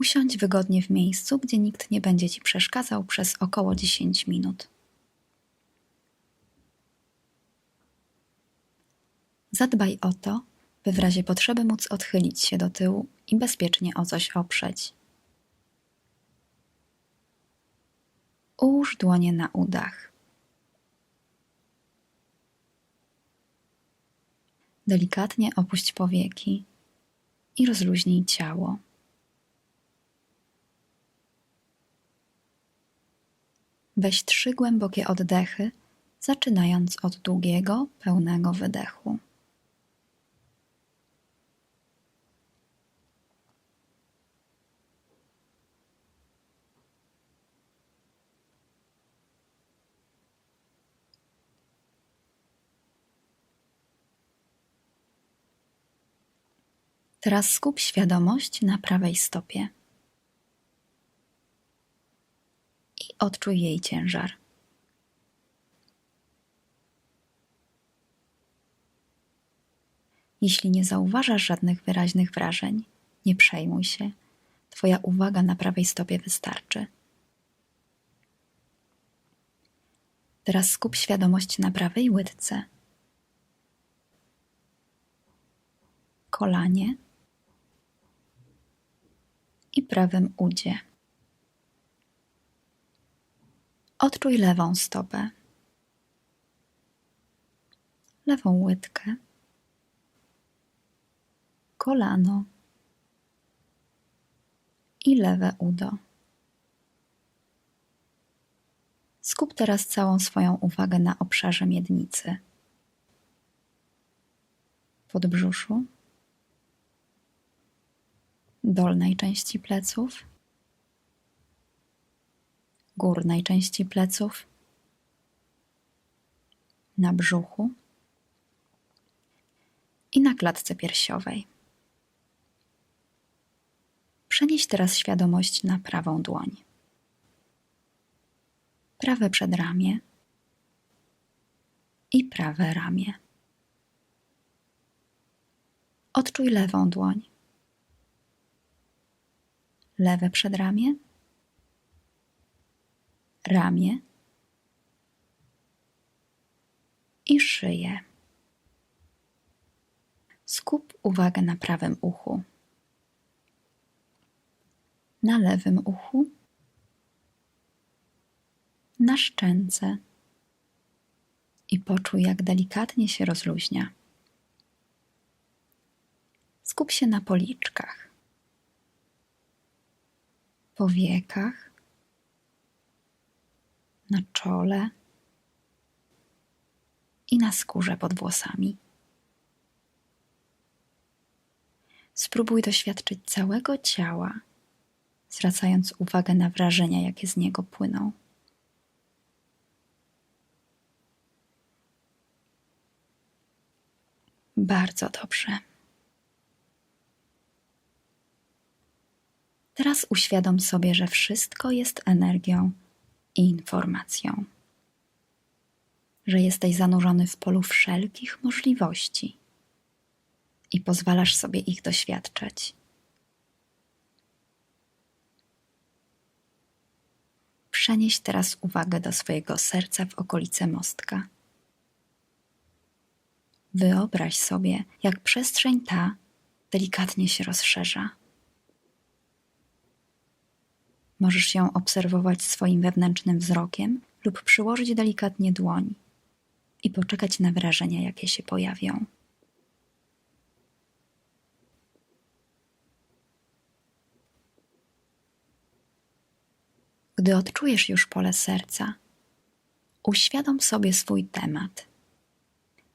Usiądź wygodnie w miejscu, gdzie nikt nie będzie ci przeszkadzał przez około 10 minut. Zadbaj o to, by w razie potrzeby móc odchylić się do tyłu i bezpiecznie o coś oprzeć. Ułóż dłonie na udach. Delikatnie opuść powieki i rozluźnij ciało. Weź trzy głębokie oddechy, zaczynając od długiego, pełnego wydechu. Teraz skup świadomość na prawej stopie i odczuj jej ciężar. Jeśli nie zauważasz żadnych wyraźnych wrażeń, nie przejmuj się. Twoja uwaga na prawej stopie wystarczy. Teraz skup świadomość na prawej łydce. kolanie i prawym udzie. Odczuj lewą stopę, lewą łydkę, kolano. I lewe udo. Skup teraz całą swoją uwagę na obszarze miednicy, podbrzuszu dolnej części pleców, górnej części pleców, na brzuchu i na klatce piersiowej. Przenieś teraz świadomość na prawą dłoń. Prawe przedramię i prawe ramię. Odczuj lewą dłoń lewe przedramię, ramię i szyję. Skup uwagę na prawym uchu, na lewym uchu, na szczęce. I poczuj, jak delikatnie się rozluźnia. Skup się na policzkach. Powiekach, na czole i na skórze pod włosami. Spróbuj doświadczyć całego ciała, zwracając uwagę na wrażenia, jakie z niego płyną. Bardzo dobrze. Teraz uświadom sobie, że wszystko jest energią i informacją, że jesteś zanurzony w polu wszelkich możliwości i pozwalasz sobie ich doświadczać. Przenieś teraz uwagę do swojego serca w okolice mostka. Wyobraź sobie, jak przestrzeń ta delikatnie się rozszerza Możesz ją obserwować swoim wewnętrznym wzrokiem lub przyłożyć delikatnie dłoń i poczekać na wrażenia, jakie się pojawią. Gdy odczujesz już pole serca, uświadom sobie swój temat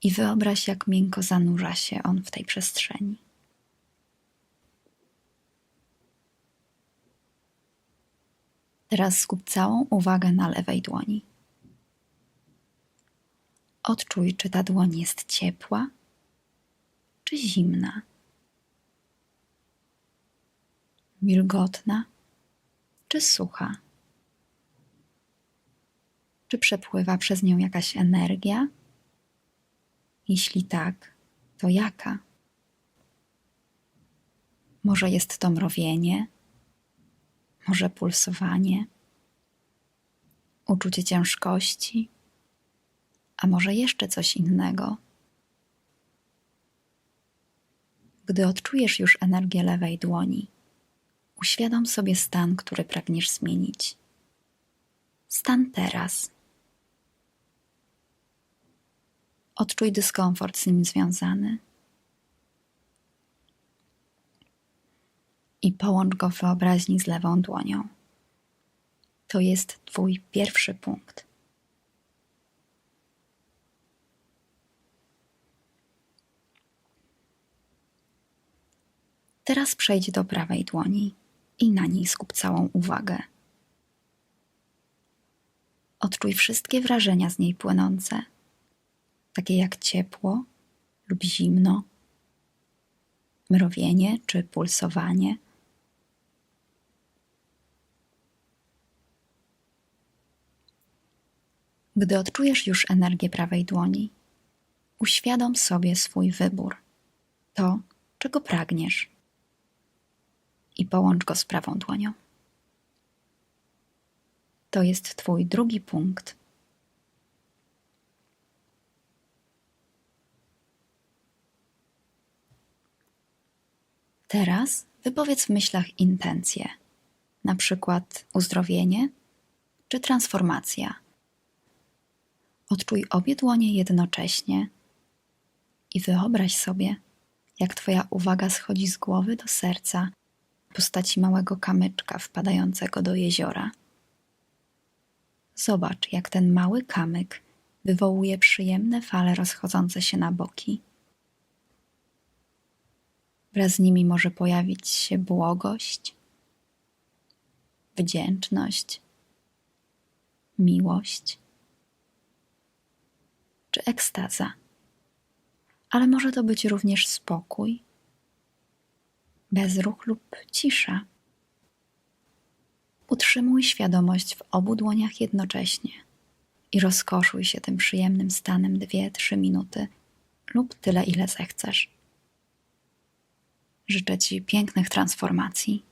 i wyobraź, jak miękko zanurza się on w tej przestrzeni. Teraz skup całą uwagę na lewej dłoni. Odczuj, czy ta dłoń jest ciepła, czy zimna, wilgotna, czy sucha. Czy przepływa przez nią jakaś energia? Jeśli tak, to jaka? Może jest to mrowienie, Może pulsowanie, uczucie ciężkości, a może jeszcze coś innego. Gdy odczujesz już energię lewej dłoni, uświadom sobie stan, który pragniesz zmienić. Stan teraz. Odczuj dyskomfort z nim związany. I połącz go w wyobraźni z lewą dłonią. To jest Twój pierwszy punkt. Teraz przejdź do prawej dłoni i na niej skup całą uwagę. Odczuj wszystkie wrażenia z niej płynące, takie jak ciepło lub zimno, mrowienie czy pulsowanie. Gdy odczujesz już energię prawej dłoni, uświadom sobie swój wybór, to, czego pragniesz, i połącz go z prawą dłonią. To jest Twój drugi punkt. Teraz wypowiedz w myślach intencje, na przykład uzdrowienie czy transformacja. Odczuj obie dłonie jednocześnie i wyobraź sobie, jak Twoja uwaga schodzi z głowy do serca w postaci małego kamyczka wpadającego do jeziora. Zobacz, jak ten mały kamyk wywołuje przyjemne fale rozchodzące się na boki. Wraz z nimi może pojawić się błogość, wdzięczność, miłość czy ekstaza. Ale może to być również spokój, bezruch lub cisza. Utrzymuj świadomość w obu dłoniach jednocześnie i rozkoszuj się tym przyjemnym stanem dwie-trzy minuty lub tyle, ile zechcesz. Życzę Ci pięknych transformacji